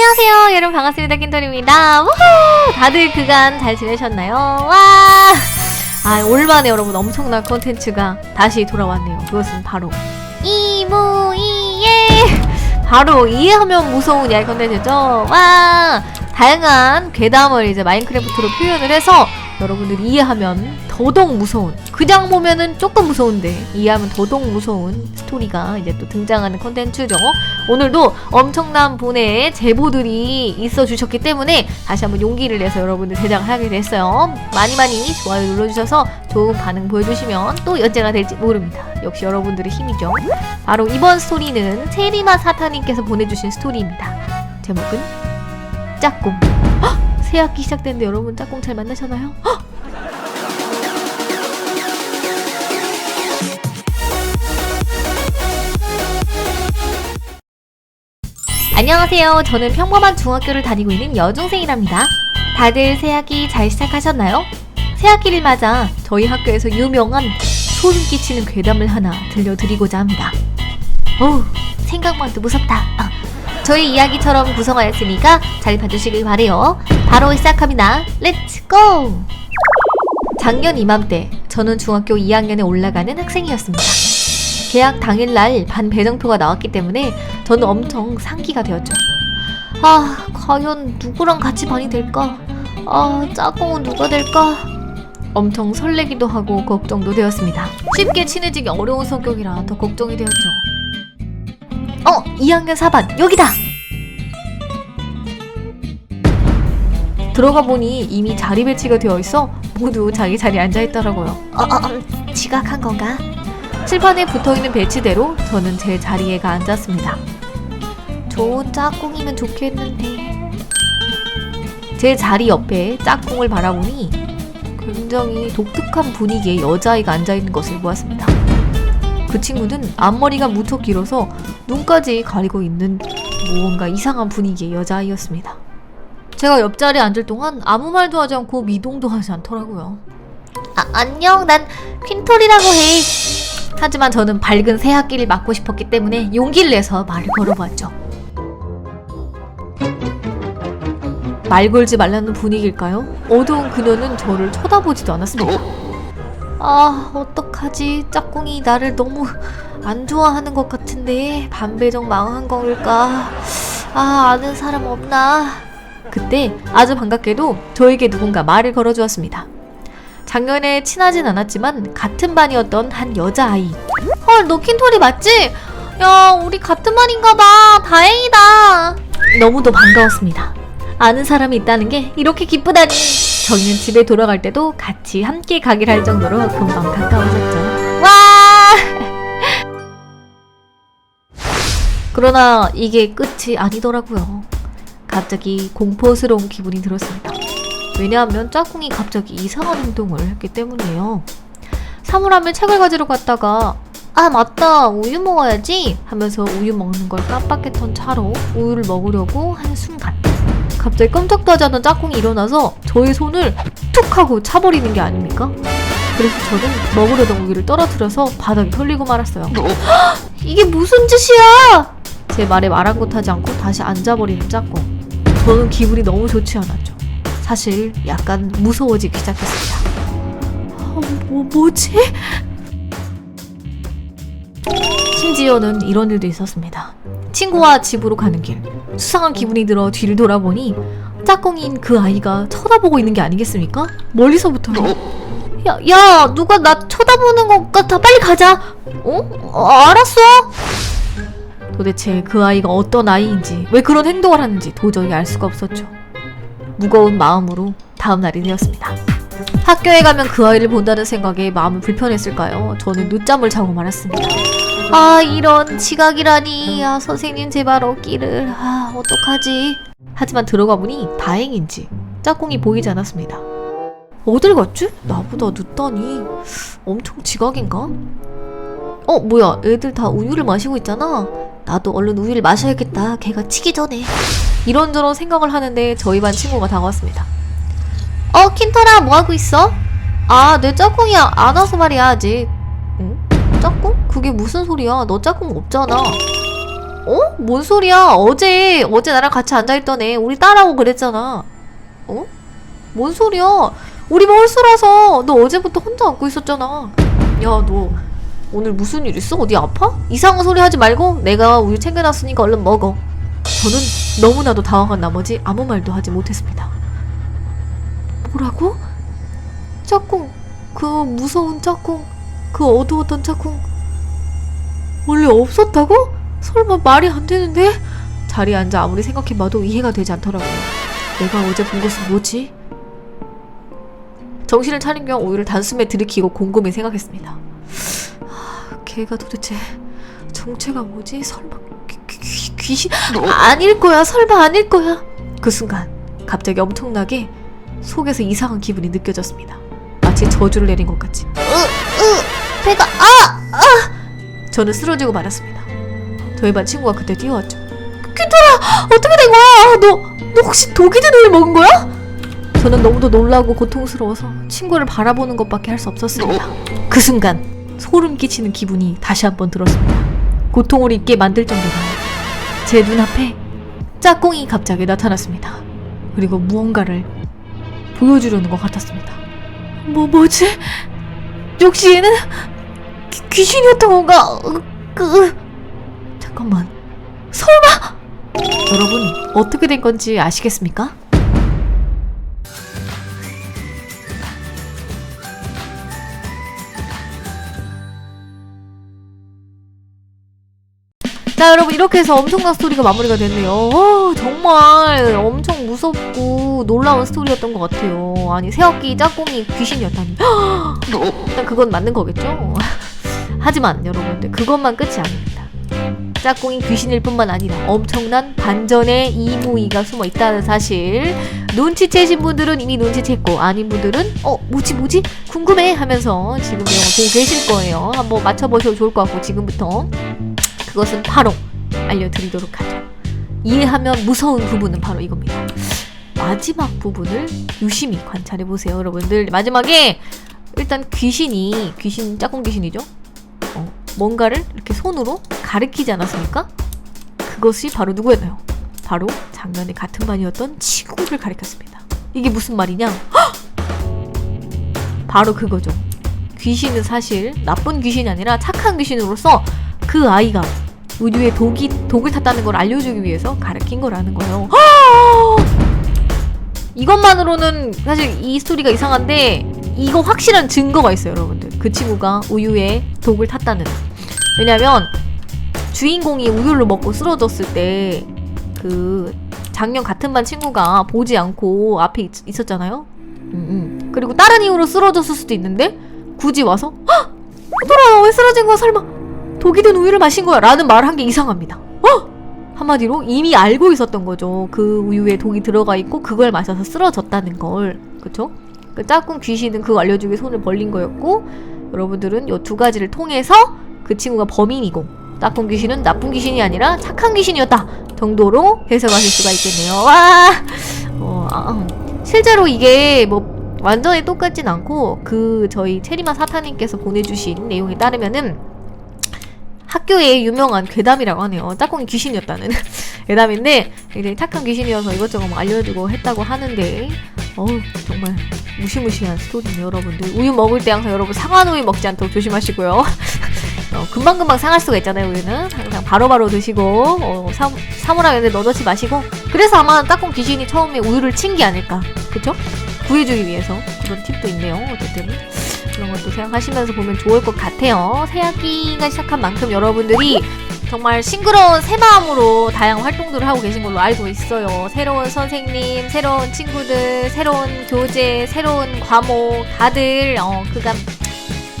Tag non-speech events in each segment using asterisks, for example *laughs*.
안녕하세요. 여러분 반갑습니다. 킨토리입니다. 다들 그간 잘 지내셨나요? 와! 아, 올만에 여러분 엄청난 컨텐츠가 다시 돌아왔네요. 그것은 바로 이무이예 바로 이해하면 무서운 이야기 컨텐츠죠? 와! 다양한 괴담을 이제 마인크래프트로 표현을 해서 여러분들 이해하면 더더욱 무서운 그냥 보면은 조금 무서운데 이해하면 더더욱 무서운 스토리가 이제 또 등장하는 컨텐츠죠. 오늘도 엄청난 분의 제보들이 있어 주셨기 때문에 다시 한번 용기를 내서 여러분들 제작을 하게 됐어요. 많이 많이 좋아요 눌러주셔서 좋은 반응 보여주시면 또 연재가 될지 모릅니다. 역시 여러분들의 힘이죠. 바로 이번 스토리는 체리마 사타님께서 보내주신 스토리입니다. 제목은 짝꿍. 헉! 새 학기 시작됐는데 여러분 짝꿍 잘 만나셨나요? 헉! 안녕하세요. 저는 평범한 중학교를 다니고 있는 여중생이랍니다. 다들 새학기 잘 시작하셨나요? 새학기를 맞아 저희 학교에서 유명한 소름 끼치는 괴담을 하나 들려드리고자 합니다. 어우, 생각만 해도 무섭다. 아, 저희 이야기처럼 구성하였으니까 잘 봐주시길 바래요. 바로 시작합니다. 렛츠 고! 작년 이맘때 저는 중학교 2학년에 올라가는 학생이었습니다. 개학 당일날 반 배정표가 나왔기 때문에 저는 엄청 상기가 되었죠. 아, 과연 누구랑 같이 반이 될까? 아, 짝꿍은 누가 될까? 엄청 설레기도 하고 걱정도 되었습니다. 쉽게 친해지기 어려운 성격이라 더 걱정이 되었죠. 어, 2학년 4반 여기다. 들어가 보니 이미 자리 배치가 되어 있어 모두 자기 자리에 앉아 있더라고요. 어, 어, 음, 지각한 건가? 칠판에 붙어 있는 배치대로 저는 제 자리에 가 앉았습니다. 좋은 짝꿍이면 좋겠는데. 제 자리 옆에 짝꿍을 바라보니 굉장히 독특한 분위기의 여자아이가 앉아 있는 것을 보았습니다. 그 친구는 앞머리가 무척 길어서 눈까지 가리고 있는 무언가 이상한 분위기의 여자아이였습니다. 제가 옆자리에 앉을 동안 아무 말도 하지 않고 미동도 하지 않더라고요. 아, 안녕, 난 퀸톨이라고 해. 하지만 저는 밝은 새 학기를 맞고 싶었기 때문에 용기를 내서 말을 걸어보았죠. 말 걸지 말라는 분위기일까요? 어두운 그녀는 저를 쳐다보지도 않았습니다. 아, 어떡하지? 짝꿍이 나를 너무 안 좋아하는 것 같은데 반배정 망한 걸까? 아, 아는 사람 없나? 그때 아주 반갑게도 저에게 누군가 말을 걸어주었습니다. 작년에 친하진 않았지만 같은 반이었던 한 여자아이. 헐, 너 킨토리 맞지? 야, 우리 같은 반인가 봐. 다행이다. 너무도 반가웠습니다. 아는 사람이 있다는 게 이렇게 기쁘다니. 저희는 집에 돌아갈 때도 같이 함께 가기를 할 정도로 금방 가까워졌죠. 와! 그러나 이게 끝이 아니더라고요. 갑자기 공포스러운 기분이 들었습니다. 왜냐하면 짝꿍이 갑자기 이상한 행동을 했기 때문이에요. 사물함에 책을 가지러 갔다가 아 맞다 우유 먹어야지 하면서 우유 먹는 걸 깜빡했던 차로 우유를 먹으려고 한 순간 갑자기 깜짝도 하지 않은 짝꿍이 일어나서 저의 손을 툭 하고 차버리는 게 아닙니까? 그래서 저는 먹으려던 우유를 떨어뜨려서 바닥에 흘리고 말았어요. 헉! 이게 무슨 짓이야? 제 말에 말한곳하지 않고 다시 앉아버리는 짝꿍. 저는 기분이 너무 좋지 않았죠. 사실 약간 무서워지기 시작했습니다. 어, 뭐, 뭐지? 심지어는 이런 일도 있었습니다. 친구와 집으로 가는 길. 수상한 기분이 들어 뒤를 돌아보니 짝꿍인 그 아이가 쳐다보고 있는 게 아니겠습니까? 멀리서부터. 야, 야, 누가 나 쳐다보는 것 같아. 빨리 가자. 어? 어 알았어. 도대체 그 아이가 어떤 아이인지, 왜 그런 행동을 하는지 도저히 알 수가 없었죠. 무거운 마음으로 다음 날이 되었습니다. 학교에 가면 그 아이를 본다는 생각에 마음이 불편했을까요? 저는 늦잠을 자고 말았습니다. 아 이런 지각이라니. 아 선생님 제발 어기를. 아 어떡하지? 하지만 들어가 보니 다행인지 짝꿍이 보이지 않았습니다. 어딜 갔지? 나보다 늦다니. 엄청 지각인가? 어 뭐야. 애들 다 우유를 마시고 있잖아. 나도 얼른 우유를 마셔야겠다. 걔가 치기 전에. 이런저런 생각을 하는데 저희 반 친구가 다가왔습니다. 어 킨터라 뭐하고 있어? 아 내 짝꿍이 안 와서 말이야 아직. 응? 짝꿍? 그게 무슨 소리야? 너 짝꿍 없잖아. 어? 뭔 소리야? 어제 어제 나랑 같이 앉아 있던 애 우리 딸하고 그랬잖아. 어? 뭔 소리야? 우리 홀수라서 너 어제부터 혼자 앉고 있었잖아. 야, 너 오늘 무슨 일 있어? 어디 아파? 이상한 소리 하지 말고 내가 우유 챙겨놨으니까 얼른 먹어. 저는 너무나도 당황한 나머지 아무 말도 하지 못했습니다. 뭐라고? 짝꿍, 그 무서운 짝꿍, 그 어두웠던 짝꿍 원래 없었다고? 설마 말이 안 되는데? 자리에 앉아 아무리 생각해봐도 이해가 되지 않더라고요. 내가 어제 본 것은 뭐지? 정신을 차린 겸 오유를 단숨에 들이키고 곰곰이 생각했습니다. 아, 걔가 도대체 정체가 뭐지? 설마 귀, 귀, 귀, 귀신? 아닐 거야. 설마 아닐 거야. 그 순간 갑자기 엄청나게 속에서 이상한 기분이 느껴졌습니다. 마치 저주를 내린 것 같이. 아! 아! 저는 쓰러지고 말았습니다. 저희 반 친구가 그때 뛰어왔죠. 퀴터라! 어떻게 된 거야? 너, 너 혹시 독이 든 우유 먹은 거야? 저는 너무도 놀라고 고통스러워서 친구를 바라보는 것밖에 할 수 없었습니다. 그 순간 소름 끼치는 기분이 다시 한번 들었습니다. 고통을 잊게 만들 정도로 제 눈앞에 짝꿍이 갑자기 나타났습니다. 그리고 무언가를 보여주려는 것 같았습니다. 뭐 뭐지? 역시 얘는 귀, 귀신이었던 건가? 어, 그 잠깐만. 설마? 여러분 어떻게 된 건지 아시겠습니까? 자 여러분 이렇게 해서 엄청난 스토리가 마무리가 됐네요. 어, 정말 엄청 무섭고 놀라운 스토리였던 것 같아요. 아니 새학기 짝꿍이 귀신이었다니. *gasps* 일단 그건 맞는 거겠죠 *laughs* 하지만 여러분들 그것만 끝이 아닙니다 짝꿍이 귀신일 뿐만 아니라 엄청난 반전의 이무이가 숨어 있다는 사실 눈치채신 분들은 이미 눈치챘고 아닌 분들은 어 뭐지 뭐지 궁금해 하면서 지금 내용을 보고 계실 거예요 한번 맞춰보셔도 좋을 것 같고 지금부터 그것은 바로 알려드리도록 하죠. 이해하면 무서운 부분은 바로 이겁니다. 마지막 부분을 유심히 관찰해 보세요, 여러분들. 마지막에 일단 귀신이 귀신 짝꿍 귀신이죠. 어, 뭔가를 이렇게 손으로 가리키지 않았습니까? 그것이 바로 누구였나요? 바로 작년에 같은 반이었던 친구를 가리켰습니다. 이게 무슨 말이냐? 헉! 바로 그거죠. 귀신은 사실 나쁜 귀신이 아니라 착한 귀신으로서 그 아이가 우유에 독이 독을 탔다는 걸 알려주기 위해서 가르친 거라는 거예요. 이것만으로는 사실 이 스토리가 이상한데 이거 확실한 증거가 있어요, 여러분들. 그 친구가 우유에 독을 탔다는. 왜냐면 주인공이 우유를 먹고 쓰러졌을 때 그 작년 같은 반 친구가 보지 않고 앞에 있, 있었잖아요. 음, 음. 그리고 다른 이유로 쓰러졌을 수도 있는데 굳이 와서 헉! 돌아 왜 쓰러진 거야 설마 독이 든 우유를 마신 거야 라는 말을 한 게 이상합니다. 어? 한마디로 이미 알고 있었던 거죠. 그 우유에 독이 들어가 있고 그걸 마셔서 쓰러졌다는 걸. 그쵸? 그 짝꿍 귀신은 그거 알려주기 손을 벌린 거였고 여러분들은 이 두 가지를 통해서 그 친구가 범인이고 짝꿍 귀신은 나쁜 귀신이 아니라 착한 귀신이었다 정도로 해석하실 수가 있겠네요. 와, 어, 아, 음. 실제로 이게 뭐 완전히 똑같진 않고 그 저희 체리마 사타님께서 보내주신 내용에 따르면은 학교에 유명한 괴담이라고 하네요. 짝꿍이 귀신이었다는 *laughs* 괴담인데 굉장히 착한 귀신이어서 이것저것 막 알려주고 했다고 하는데 어우 정말 무시무시한 스토리네요 여러분들 우유 먹을 때 항상 여러분 상한 우유 먹지 않도록 조심하시고요 어, 금방금방 상할 수가 있잖아요 우유는 항상 바로바로 드시고 어, 사, 사물함 에데 넣어놓지 마시고 그래서 아마 짝꿍 귀신이 처음에 우유를 친 게 아닐까 그쵸? 구해주기 위해서 그런 팁도 있네요 어쨌든 그런 것도 생각하시면서 보면 좋을 것 같아요. 새 학기가 시작한 만큼 여러분들이 정말 싱그러운 새 마음으로 다양한 활동들을 하고 계신 걸로 알고 있어요. 새로운 선생님, 새로운 친구들, 새로운 교재, 새로운 과목, 다들 어, 그간 *clears throat*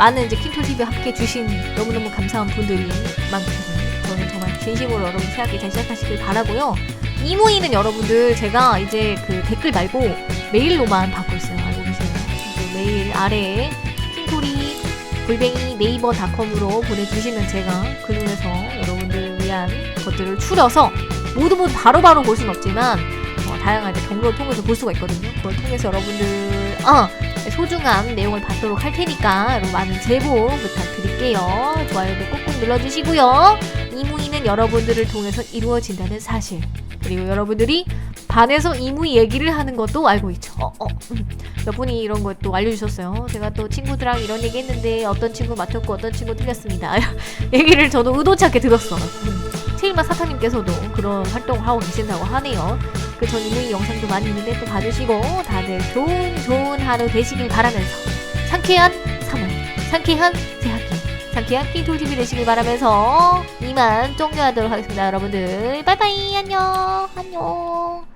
많은 이제 킹톨 TV 함께 주신 너무너무 감사한 분들이 많거든요. 저는 정말 진심으로 여러분 새 학기 잘 시작하시길 바라고요. 이모이는 여러분들 제가 이제 그 댓글 말고 메일로만 받고 있어요. 알고 계세요? 그 메일 아래에 킹토리 골뱅이 네이버닷컴으로 보내주시면 제가 그 중에서 여러분들을 위한 것들을 추려서 모두 모두 바로바로 볼 수는 없지만 어, 다양한 경로를 통해서 볼 수가 있거든요. 그걸 통해서 여러분들 어, 소중한 내용을 받도록 할 테니까 여러분 많은 제보 부탁드릴게요. 좋아요도 꾹꾹 눌러주시고요. 이무이는 여러분들을 통해서 이루어진다는 사실 그리고 여러분들이 반에서 이무 얘기를 하는 것도 알고 있죠. 어, 어, 음. 몇 분이 이런 것도 알려주셨어요. 제가 또 친구들랑 이런 얘기 했는데 어떤 친구 맞췄고 어떤 친구 틀렸습니다. *laughs* 얘기를 저도 의도치 않게 들었어. 음. 체일마 사타님께서도 그런 활동을 하고 계신다고 하네요. 그전 이무 영상도 많이 있는데 또 봐주시고 다들 좋은 좋은 하루 되시길 바라면서 상쾌한 3월, 상쾌한 새학기, 상쾌한 킹톨TV 되시길 바라면서 이만 종료하도록 하겠습니다. 여러분들 빠이빠이. 안녕. 안녕